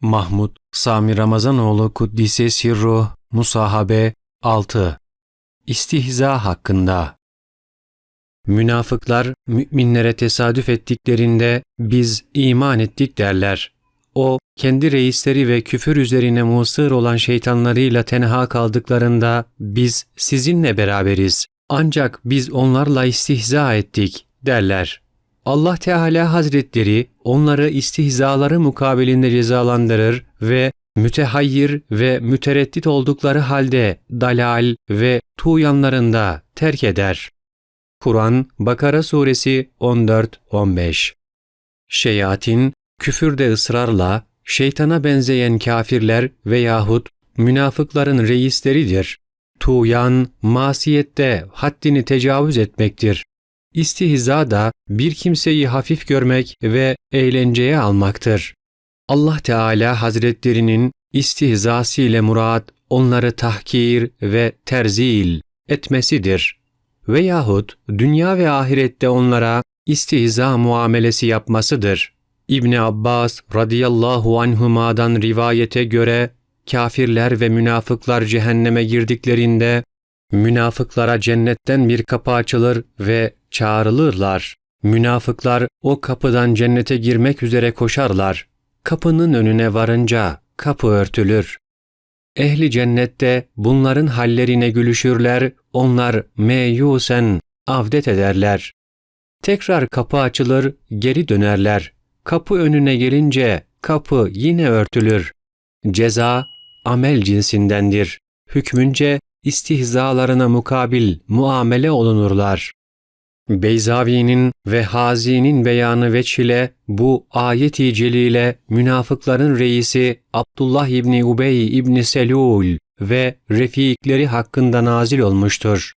Mahmud Sami Ramazanoğlu Kuddise Sirru Musahabe 6 İstihza hakkında Münafıklar müminlere tesadüf ettiklerinde biz iman ettik derler. O kendi reisleri ve küfür üzerine musır olan şeytanlarıyla tenha kaldıklarında biz sizinle beraberiz. Ancak biz onlarla istihza ettik derler. Allah Teala Hazretleri onları istihzaları mukabilinde cezalandırır ve mütehayyir ve mütereddit oldukları halde dalal ve tuğyanlarında terk eder. Kur'an Bakara Suresi 14-15 Şeyatin, küfürde ısrarla, şeytana benzeyen kafirler veyahut münafıkların reisleridir. Tuğyan, masiyette haddini tecavüz etmektir. İstihza da bir kimseyi hafif görmek ve eğlenceye almaktır. Allah Teala Hazretlerinin istihzası ile murad onları tahkir ve terzil etmesidir. Veyahut dünya ve ahirette onlara istihza muamelesi yapmasıdır. İbni Abbas radıyallahu anhuma'dan rivayete göre kafirler ve münafıklar cehenneme girdiklerinde münafıklara cennetten bir kapı açılır ve çağrılırlar. Münafıklar o kapıdan cennete girmek üzere koşarlar. Kapının önüne varınca kapı örtülür. Ehli cennette bunların hallerine gülüşürler, onlar meyusen avdet ederler. Tekrar kapı açılır, geri dönerler. Kapı önüne gelince kapı yine örtülür. Ceza amel cinsindendir. Hükmünce istihzalarına mukabil muamele olunurlar. Beyzavi'nin ve Hazi'nin beyanı veç ile bu ayet-i celile münafıkların reisi Abdullah İbni Ubey İbni Selul ve refikleri hakkında nazil olmuştur.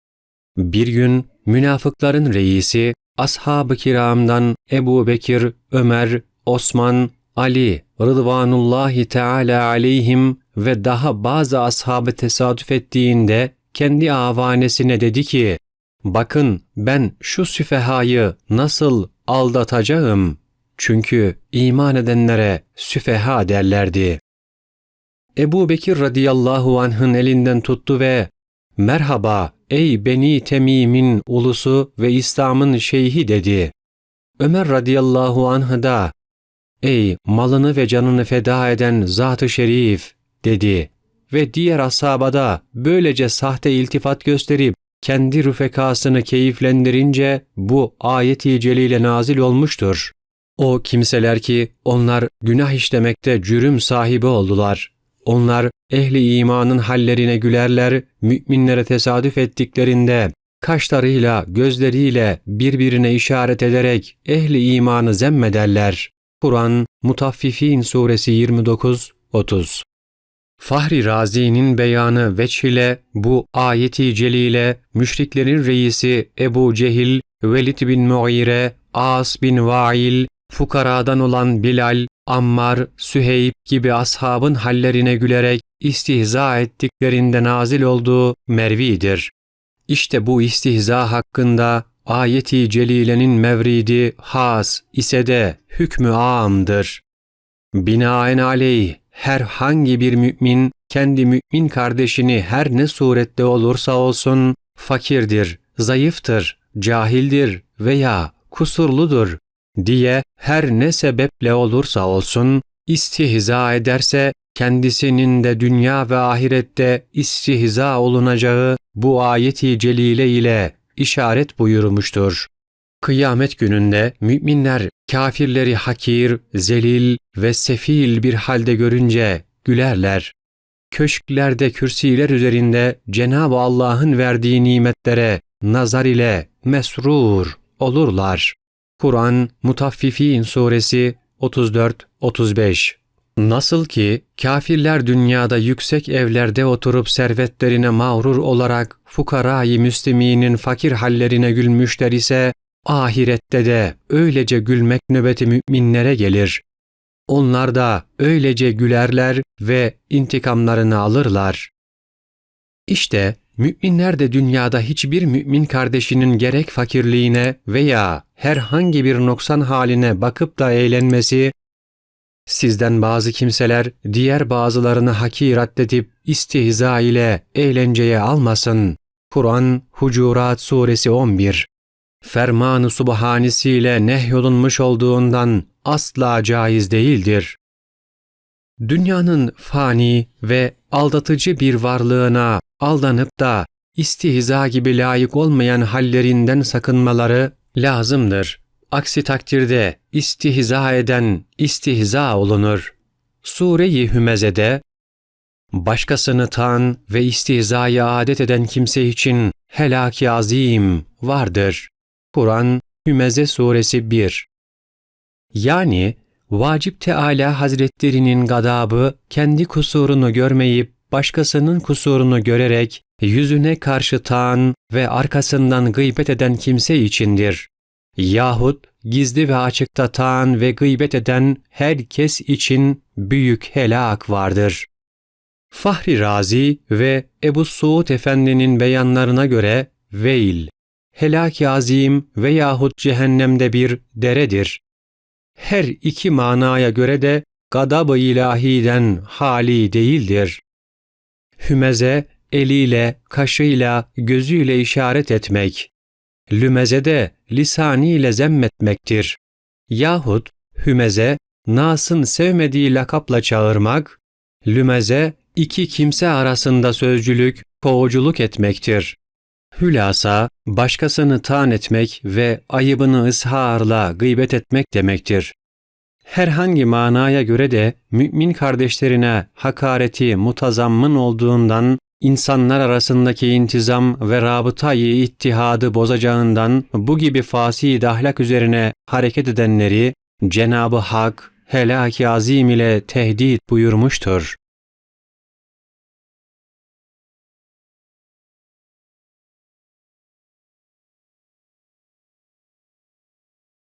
Bir gün münafıkların reisi ashab-ı kiramdan Ebu Bekir, Ömer, Osman, Ali Rıdvanullahi Teala aleyhim ve daha bazı ashabı tesadüf ettiğinde kendi avanesine dedi ki, Bakın ben şu süfehayı nasıl aldatacağım? Çünkü iman edenlere süfeha derlerdi. Ebu Bekir radıyallahu anh'ın elinden tuttu ve Merhaba ey Beni Temim'in ulusu ve İslam'ın şeyhi dedi. Ömer radıyallahu anh da Ey malını ve canını feda eden Zat-ı Şerif dedi ve diğer ashaba da böylece sahte iltifat gösterip kendi rüfekasını keyiflendirince bu ayet-i celile nazil olmuştur. O kimseler ki onlar günah işlemekte cürüm sahibi oldular. Onlar ehli imanın hallerine gülerler, müminlere tesadüf ettiklerinde kaşlarıyla, gözleriyle birbirine işaret ederek ehli imanı zemmederler. Kur'an Mutaffifin suresi 29 30 Fahri Razi'nin beyanı veç ile bu ayeti celile müşriklerin reisi Ebu Cehil, Velid bin Muire, As bin Vail, fukaradan olan Bilal, Ammar, Süheyb gibi ashabın hallerine gülerek istihza ettiklerinde nazil olduğu mervidir. İşte bu istihza hakkında ayeti celilenin mevridi has ise de hükmü amdır. Binaen aleyh herhangi bir mümin kendi mümin kardeşini her ne surette olursa olsun fakirdir, zayıftır, cahildir veya kusurludur diye her ne sebeple olursa olsun istihza ederse kendisinin de dünya ve ahirette istihza olunacağı bu ayeti celile ile işaret buyurmuştur. Kıyamet gününde müminler kafirleri hakir, zelil ve sefil bir halde görünce gülerler. Köşklerde kürsiler üzerinde Cenab-ı Allah'ın verdiği nimetlere nazar ile mesrur olurlar. Kur'an Mutaffifin suresi 34-35 Nasıl ki kafirler dünyada yüksek evlerde oturup servetlerine mağrur olarak fukarayı müsliminin fakir hallerine gülmüşler ise ahirette de öylece gülmek nöbeti müminlere gelir. Onlar da öylece gülerler ve intikamlarını alırlar. İşte müminler de dünyada hiçbir mümin kardeşinin gerek fakirliğine veya herhangi bir noksan haline bakıp da eğlenmesi, Sizden bazı kimseler diğer bazılarını hakir addedip istihza ile eğlenceye almasın. Kur'an Hucurat Suresi 11 Ferman-ı Subhanisiyle nehyolunmuş olduğundan asla caiz değildir. Dünyanın fani ve aldatıcı bir varlığına aldanıp da istihza gibi layık olmayan hallerinden sakınmaları lazımdır. Aksi takdirde istihza eden istihza olunur. Sure-i Hümeze'de başkasını tan ve istihzaya adet eden kimse için helaki azim vardır. Kur'an Hümeze Suresi 1 Yani Vacip Teala Hazretlerinin gadabı kendi kusurunu görmeyip başkasının kusurunu görerek yüzüne karşı taan ve arkasından gıybet eden kimse içindir. Yahut gizli ve açıkta taan ve gıybet eden herkes için büyük helak vardır. Fahri Razi ve Ebu Suud Efendi'nin beyanlarına göre veil, helak-i azim veyahut cehennemde bir deredir. Her iki manaya göre de gadab-ı ilahiden hali değildir. Hümeze eliyle, kaşıyla, gözüyle işaret etmek. Lümeze de lisaniyle zemmetmektir. Yahut hümeze, Nas'ın sevmediği lakapla çağırmak, lümeze iki kimse arasında sözcülük, kovuculuk etmektir. Hülasa, başkasını taan etmek ve ayıbını ısharla gıybet etmek demektir. Herhangi manaya göre de mümin kardeşlerine hakareti mutazammın olduğundan insanlar arasındaki intizam ve rabıtayı ittihadı bozacağından bu gibi fasi ahlak üzerine hareket edenleri Cenabı Hak helaki azim ile tehdit buyurmuştur.